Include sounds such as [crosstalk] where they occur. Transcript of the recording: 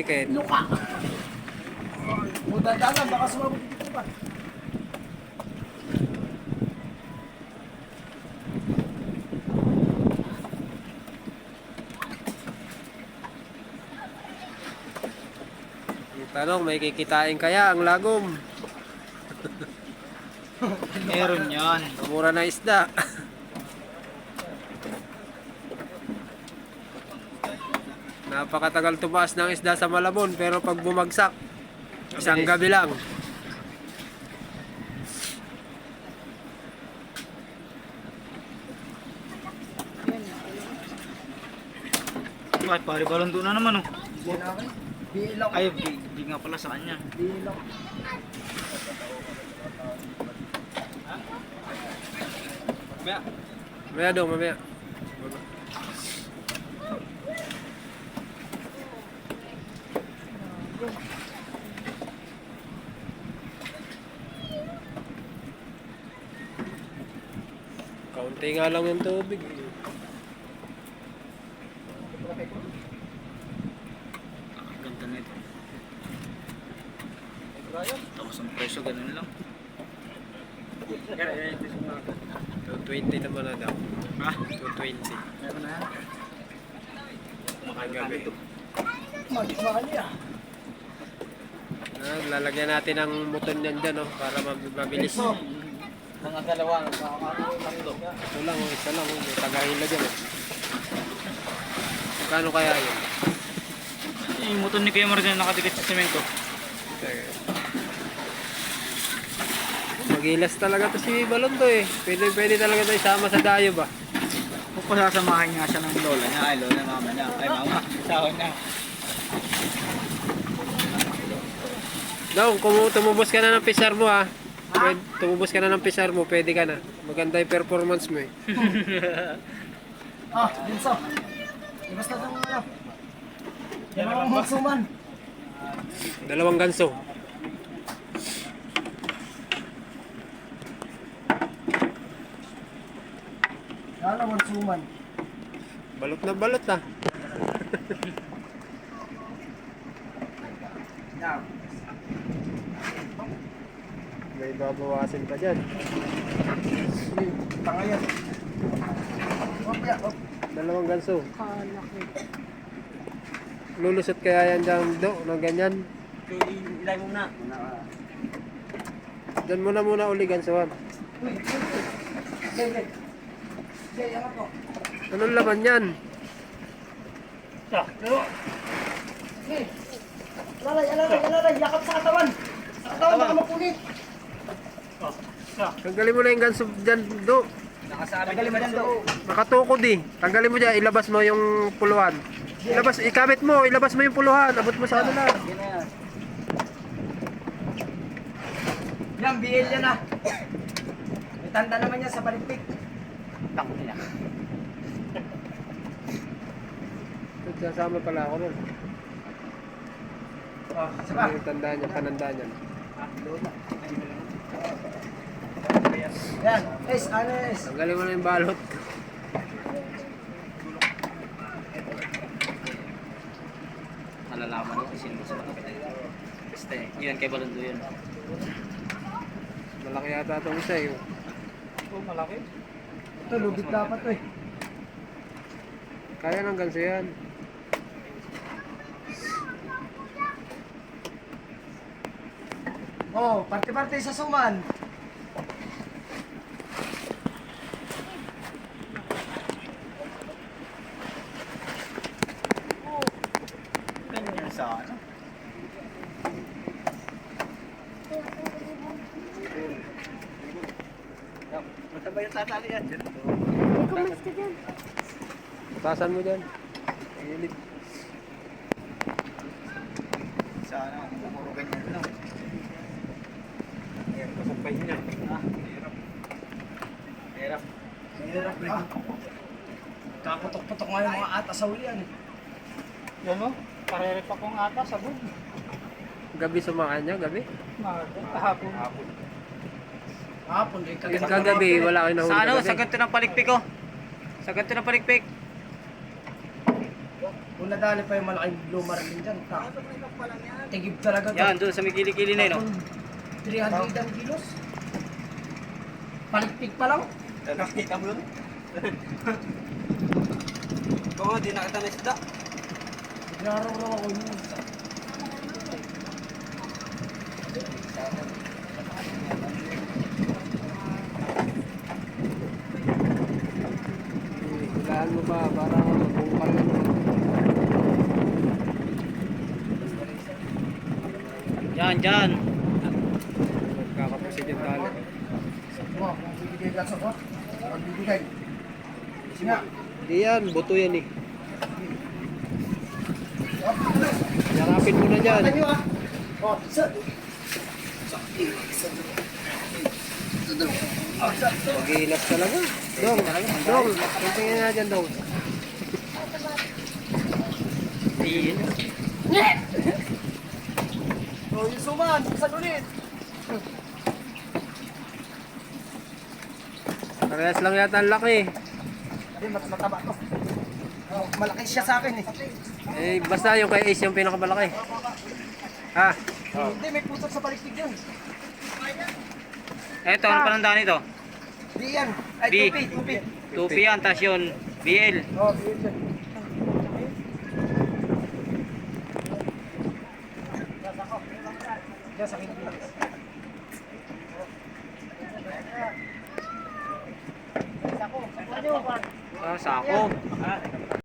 Michael. Luka! Muda dalan, baka sumabog dito pa. Tanong, may kikitain kaya ang lagom. Meron yan. Mura na isda. Napakatagal tumaas ng isda sa Malabon pero pag bumagsak, isang gabi lang. Ay, pare balon doon na naman oh. Bilang. Ay, di, di nga pala sa kanya. Bilang. Mamaya. Mamaya daw, mamaya. Kaunti nga lang yung tubig. Ganda nito. Tapos ang presyo, ganun lang. 220 naman na daw. Ha? 220. Meron na yan. Ang gabi. Mag-mahal niya. Ah, lalagyan natin ng muton yan dyan, oh, para mab- mabilis. Mga dalawang, tatlo. Ito lang, oh, isa lang. Oh, may tagahila dyan. Oh. Kano kaya yun? Yung motor ni Kuya Marjan nakadikit sa semento. Magilas talaga to si Balon to eh. Pwede, pwede talaga to isama sa dayo ba? Kung pasasamahin nga siya ng lola niya, ay lola mama niya, ay mama, asawa niya. Daw, kung tumubos ka na ng pisar mo ha. Pwede, tumubos ka na ng pisar mo, pwede ka na. Maganda yung performance mo eh. [laughs] Ah, Binso. Ibas na itong ano. Yan ang magsuman. Dalawang ganso. Yan ang magsuman. Balot na balot ah. [laughs] Yan. May babawasin pa dyan. Tanga yan. Dalawang ganso. Lulusot kaya yan dyan do, ng ganyan. Ilay mo na. Diyan muna muna uli gansohan. Ano? Anong laman yan? Hey. Alalay, alalay, alalay. Yakap sa katawan. Sa katawan, baka mapunit. Tanggalin mo na yung ganso dyan do. Tagalin mo dyan to. Nakatukod eh. Tanggalin mo dyan, ilabas mo yung puluhan. Ilabas, ikabit mo, ilabas mo yung puluhan. Abot mo sa ano lang. Yan, BL yan ah. May tanda naman yan sa balikpik. Tango niya. Sasama pala ako nun. Oh, isa Ano yung tandaan niya, panandaan niya. Yan, es, ano es. Tanggalin mo na yung balot. Malalaman mo kasi sino sa mga Basta eh, yun kay Balondo yun. Malaki yata itong isa eh. Oh, malaki. Ito, lubid dapat eh. Kaya ng ganso yan. Oh, parte-parte sa suman. Ganyan sa ano. Matabay yung tatali yan. Tasan mo dyan. Gilid. Sa ano, puro ganyan lang. Ayan, kasapay niya. Ah, hirap. Hirap. Hirap ah. Kaputok-putok nga yung mga ata sa uli yan. Yan o, parere pa kong ata sa bug. Gabi sumakan niya, gabi. Kahapon. Kahapon. Hapon, di Yung kagabi, wala kayo nahuli Sa ano, kagabi. sa ganito ng palikpik ko. Sa ganito ng palikpik. Kung nadali pa yung malaking blue marlin dyan, ta. Tigib talaga to. Yan, doon sa may kilikili na yun. oh. 300 ang kilos. Palikpik pa lang. Nakita mo yun? [laughs] Ikaw nga, di nakita na isda. Naroon ako yun. Mo pa para bungkal na naman. Yan, dyan. Magkakapusin yung tali. Wow, kung bibigay ka sa ko, ang bibigay. Kasi nga, Hindi yan, buto yan eh. Yakapin mo na dyan. Ano ah? Oh, isa. Mag-iilas talaga. Dong, dong. Tingnan nga dyan, dong. Iyon. Oh, yung suman, buksan ulit. Parehas lang yata ang laki. Hindi, mas mataba to. Oh, malaki siya sa akin eh. Eh, basta yung kay Ace yung pinakamalaki. Ha? Hindi, may putot sa palikpik yun. Eto, ano pa nandaan ito? Di yan. Ay, B. tupi, tupi. Tupi yan, tas yun, BL. Oh, di yan. Diyan sa akin. Ah, sako.